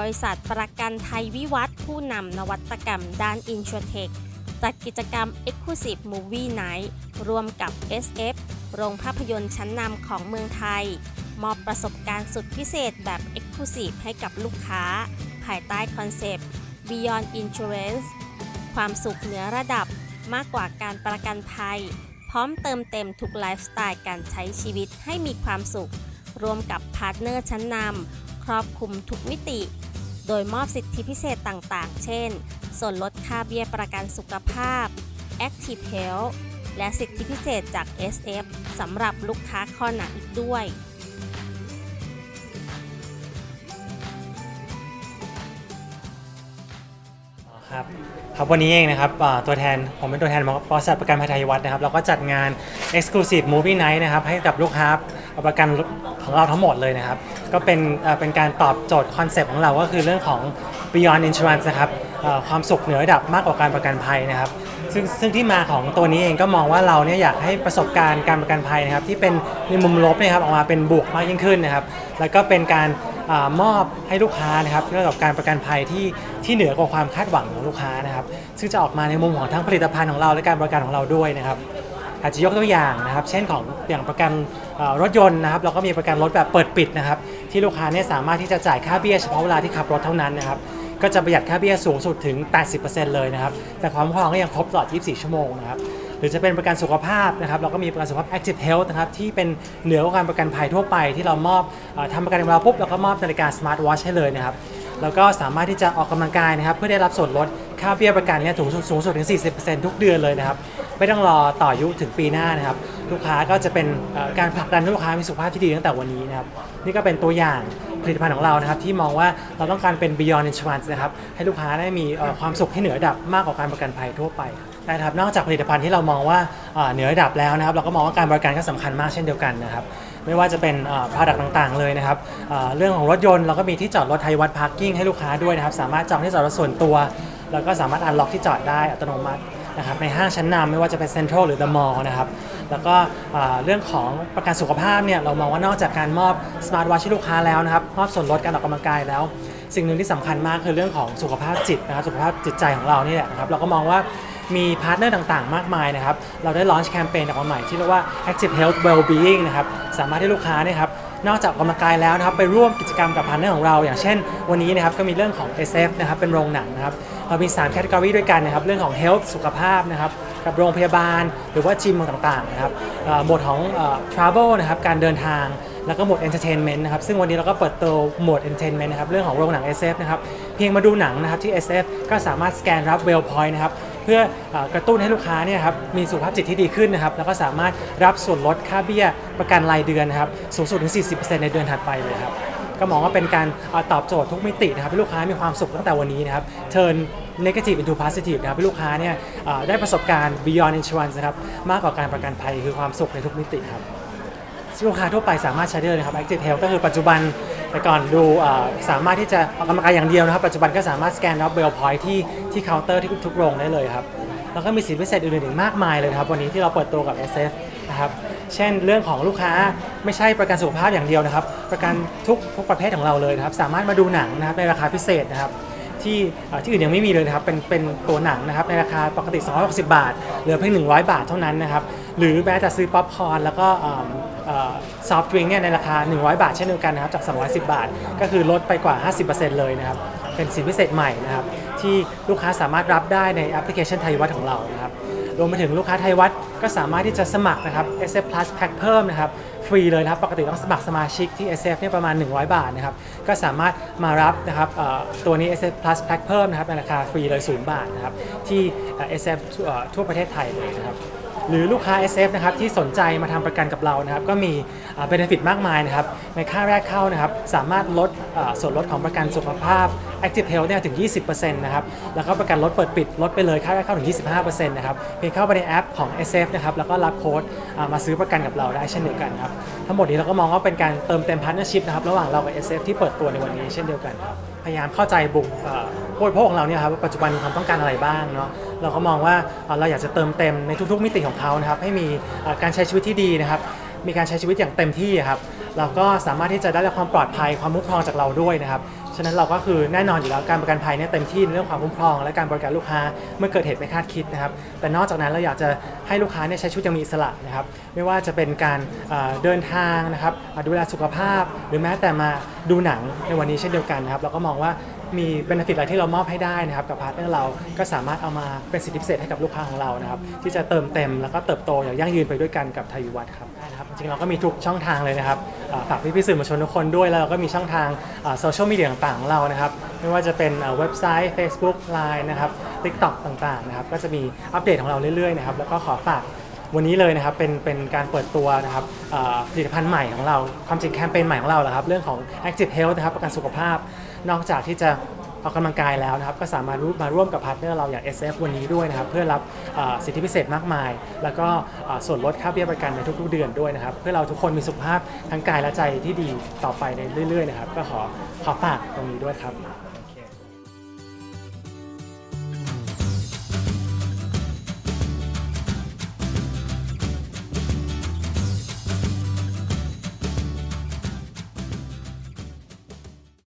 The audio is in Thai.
บริษัทประกันไทยวิวัฒน์ผู้นำนวัตกรรมด้าน i n s u r t e c h จัดกิจกรรม Exclusive Movie Night ร่วมกับ SF โรงภาพยนตร์ชั้นนำของเมืองไทย มอบประสบการณ์สุดพิเศษแบบ Exclusive ให้กับลูกค้า ภายใต้คอนเซปต์ Beyond Insurance ความสุขเหนือระดับมากกว่าการประกันภัย พร้อมเติมเต็มทุกไลฟ์สไตล์การใช้ชีวิตให้มีความสุข รวมกับพาร์ทเนอร์ชั้นนำครอบคลุมทุกมิติ โดยมอบสิทธิพิเศษต่างๆ เช่น ส่วนลดค่าเบี้ยประกันสุขภาพ Active Health และสิทธิพิเศษจาก SF สำหรับลูกค้าข้อหนักอีกด้วย ครับครับวันนี้เองนะครับอ่าตัวแทนผมเป็นตัวแทนของบริษัทประกันภัยไทยวัฒน์นะครับเราก็จัดงาน Exclusive Movie Night นะครับให้กับลูกค้าประกันของเราทั้งหมดเลยนะครับ ก็เป็นเอ่อเป็นการตอบโจทย์คอนเซปต์ของเราก็คือเรื่องของ Beyond Insurance นะครับอ่อความสุขเหนือระดับมากกว่าการประกันภัยนะครับ ซึ่งซึ่งที่มาของตัวนี้เองก็มองว่าเราเนี่ยอยากให้ประสบการณ์การประกันภัยนะครับที่เป็นในมุมลบเนยครับออกมาเป็นบวกมากยิ่งขึ้นนะครับ แล้วก็เป็นการ มอบให้ลูกค้านะครับเรื่องกับการประกันภัยที่ที่เหนือกว่าความคาดหวังของลูกค้านะครับ ซึ่งจะออกมาในมุมของทั้งผลิตภัณฑ์ของเราและการบริการของเราด้วยนะครับอาจจะยกตัวอย่างนะครับ เช่นของอย่างประกันรถยนต์นะครับ เราก็มีประกันรถแบบเปิดปิดนะครับ ที่ลูกค้าเนี่ยสามารถที่จะจ่ายค่าเบี้ยเฉพาะเวลาที่ขับรถเท่านั้นนะครับ ก็จะประหยัดค่าเบี้ยสูงสุดถึง 80%เลยนะครับ แต่ความคุ้มครองก็ยังครบตลอด 24 ชั่วโมงนะครับ หรือจะเป็นประกันสุขภาพนะครับเราก็มีประกันสุขภาพ Active Health นะครับที่เป็นเหนือกว่าการประกันภัยทั่วไป ที่เรามอบออทำประกันของเราปุ๊บเราก็มอบนาฬิกา Smart Watch ให้เลยนะครับแล้วก็สามารถที่จะออกกำลังกายนะครับเพื่อได้รับส่วนลดค่าเบี้ยประกันเนี่ยสูงสูงสุดถึง 40%ทุกเดือนเลยนะครับไม่ต้องรอต่อยุถึงปีหน้านะครับลูกค้าก็จะเป็นการผลักดันลูกค้ามีสุขภาพที่ดีตั้งแต่วันนี้นะครับนี่ก็เป็นตัวอย่างผลิตภัณฑ์ของเรานะครับที่มองว่าเราต้องการเป็น Beyond Insurance นะครับให้ลูกค้าได้มีความสุขที่เหนือดับมากกว่าการประกันภัยทั่วไปนะครับนอกจากผลิตภัณฑ์ที่เรามองว่าเหนือระดับแล้วนะครับ เราก็มองว่าการบริการก็สำคัญมากเช่นเดียวกันนะครับไม่ว่าจะเป็นเอ่อ product ต่างๆ เลยนะครับเรื่องของรถยนต์เราก็มีที่จอดรถไทยวัดพาร์กิ้งให้ลูกค้าด้วยนะครับ สามารถจองที่จอดรถส่วนตัว แล้วก็สามารถอันล็อกที่จอดได้อัตโนมัตินะครับในห้างชั้นนำไม่ว่าจะเป็นเซ็นทรัลหรือเดอะมอลล์นะครับแล้วก็เรื่องของประกันสุขภาพเนี่ยเรามองว่านอกจากการมอบสมาร์ทวอชให้ลูกค้าแล้วนะครับมอบส่วนลดการออกกำลังกายแล้ว สิ่งหนึ่งที่สำคัญมากคือเรื่องของสุขภาพจิตนะครับสุขภาพจิตใจของเรานี่แหละนะครับเราก็มองว่า มีพาร์ทเนอร์ต่างๆ มากมายนะครับ เราได้ลอนช์แคมเปญออกมาใหม่ที่เรียกว่า Active Health Wellbeing นะครับ สามารถให้ลูกค้าเนี่ยครับนอกจากออกกำลังกายแล้วนะครับไปร่วมกิจกรรมกับพาร์ทเนอร์ของเรา อย่างเช่น วันนี้นะครับก็มีเรื่องของ SF นะครับเป็นโรงหนังนะครับเรามี3แคตตากรีด้วยกันนะครับเรื่องของ Health สุขภาพนะครับกับโรงพยาบาล หรือว่าจิมต่างๆนะครับหมวดของ Travel นะครับการเดินทางแล้วก็หมด Entertainment นะครับซึ่งวันนี้เราก็เปิดตัวหมด Entertainment นะครับเรื่องของโรงหนัง SF นะครับเพียงมาดูหนังนะครับที่ SF ก็สามารถสแกนรับ Well Point นะครับ เพื่ออกระตุ้นให้ลูกค้าเนี่ยครับมีสุขภาพจิตที่ดีขึ้นนะครับแล้วก็สามารถรับส่วนลดค่าเบี้ยประกันรายเดือนนะครับสูงสุดถึง 40%ในเดือนถัดไปเลยครับก็มองว่าเป็นการอตอบโจทย์ทุกมิตินะครับให้ลูกค้ามีความสุขตั้งแต่วันนี้นะครับ turn negative into positive นะครับให้ลูกค้าเนี่ยได้ประสบการณ์ beyond insurance นะครับมากกว่าการประกันภัยคือความสุขในทุกมิติครับ ลูกค้าทั่วไปสามารถใช้ได้เลยนะครับ Active Health ก็คือปัจจุบันแต่ก่อนดูสามารถที่จะออกกำลังกายอย่างเดียวนะครับ ปัจจุบันก็สามารถสแกนรับเบลพอยที่ที่เคาน์เตอร์ที่ทุกโรงได้เลยครับแล้วก็มีสิทธิพิเศษอื่นๆอีกมากมายเลยครับ วันนี้ที่เราเปิดตัวกับ SF นะครับเช่นเรื่องของลูกค้าไม่ใช่ประกันสุขภาพอย่างเดียวนะครับ ประกันทุกทุกประเภทของเราเลยนะครับ สามารถมาดูหนังนะครับในราคาพิเศษนะครับที่ที่อื่นยังไม่มีเลยนะครับเป็นเป็นตัวหนังนะครับในราคาปกติ 260 บาท เหลือเพียง 100 บาทเท่านั้นนะครับ หรือแม้แต่ซื้อป๊อปคอร์นแล้วก็ซอฟต์ดริงเนี่ยในราคา 100 บาทเช่นเดียวกันนะครับจาก 210 บาท ก็คือลดไปกว่า 50%เลยนะครับ เป็นสิทธิพิเศษใหม่นะครับ ที่ลูกค้าสามารถรับได้ในแอปพลิเคชันไทยวัดของเรานะครับรวมไปถึงลูกค้าไทยวัดก็สามารถที่จะสมัครนะครับ SF Plus Pack เพิ่มนะครับ ฟรีเลยนะครับ ปกติต้องสมัครสมาชิกที่ SF เนี่ยประมาณ 100 บาทนะครับ ก็สามารถมารับนะครับตัวนี้ SF Plus Pack เพิ่มนะครับในราคาฟรีเลย 0 บาทนะครับที่เอ่อ SF ทั่วเอ่อทั่วประเทศไทยเลยนะครับ หรือลูกค้า SF นะครับที่สนใจมาทำประกันกับเรานะครับก็มีเบนฟิตมากมายนะครับในค่าแรกเข้านะครับสามารถลดอ่อส่วนลดของประกันสุขภาพ Active Health เนี่ยถึง 20%นะครับแล้วก็ประกันลดเปิดปิดลดไปเลยค่าแรกเข้าถึง 25%นะครับเพียงเข้าไปในแอปของ SF นะครับแล้วก็รับโค้ดอ่ามาซื้อประกันกับเราได้เช่นเดียวกันครับทั้งหมดนี้เราก็มองว่าเป็นการเติมเต็มพาร์ทเนอร์ชิพนะครับระหว่างเรากับ SF ที่เปิดตัวในวันนี้เช่นเดียวกันครับพยายามเข้าใจบุคผู้บริโภคของเราเนี่ยครับว่าปัจจุบันมีความต้องการอะไรบ้างเนาะเราก็มองว่าเอ่อเราอยากจะเติมเต็มในทุกๆ มิติของเขานะครับให้มีเอ่อการใช้ชีวิตที่ดีนะครับ มีการใช้ชีวิตอย่างเต็มที่ครับเราก็สามารถที่จะได้รับความปลอดภัยความมุ่งครองจากเราด้วยนะครับะนั้นเราก็คือแน่นอนอยู่แล้วการประกันภัยเนี่ยเต็มที่ในเรื่องความคุ้มครอง และการบริการลูกค้าเมื่อเกิดเหตุไม่คาดคิดนะครับแต่นอกจากนั้นเราอยากจะให้ลูกค้าเนี่ยใช้ชีวิตอย่างมีอิสระนะครับไม่ว่าจะเป็นการเเดินทางนะครับดูแลสุขภาพ หรือแม้แต่มาดูหนังในวันนี้เช่นเดียวกันนะครับเราก็มองว่ามีเบนฟิตอะไรที่เรามอบให้ได้นะครับกับพาร์ทเนอร์เราก็สามารถเอามาเป็นสิทธิพิเศษให้กับลูกค้าของเรานะครับที่จะเติมเต็มแล้วก็เติบโตอย่างยั่งยืนไปด้วยกันกับไทยวัฒน์ครับ นะครับจริงๆเราก็มีทุกช่องทางเลยนะครับอ่าฝากพี่ๆสื่อมวลชนทุกคนด้วยแล้วเราก็มีช่องทางโซเชียลมีเดียต่างๆของเรานะครับไม่ว่าจะเป็นอ่าเว็บไซต์ Facebook Line นะครับ TikTok ต่างๆนะครับก็จะมีอัปเดตของเราเรื่อยๆนะครับแล้วก็ขอฝากวันนี้เลยนะครับเป็นเป็นการเปิดตัวนะครับอ่อผลิตภัณฑ์ใหม่ของเราความจริงแคมเปญใหม่ของเราแหละครับเรื่องของ Active Health นะครับประกันสุขภาพ นอกจากที่จะ ออกกำลังกายแล้วนะครับก็สามารถมาร่วมกับพาร์ทเนอร์เราอย่าง SF วันนี้ด้วยนะครับเพื่อรับสิทธิพิเศษมากมาย แล้วก็ส่วนลดค่าเบี้ยประกันในทุกๆเดือนด้วยนะครับเพื่อเราทุกคนมีสุขภาพทั้งกายและใจที่ดีต่อไปในเรื่อยๆนะครับก็ขอขอฝากตรงนี้ด้วยครับ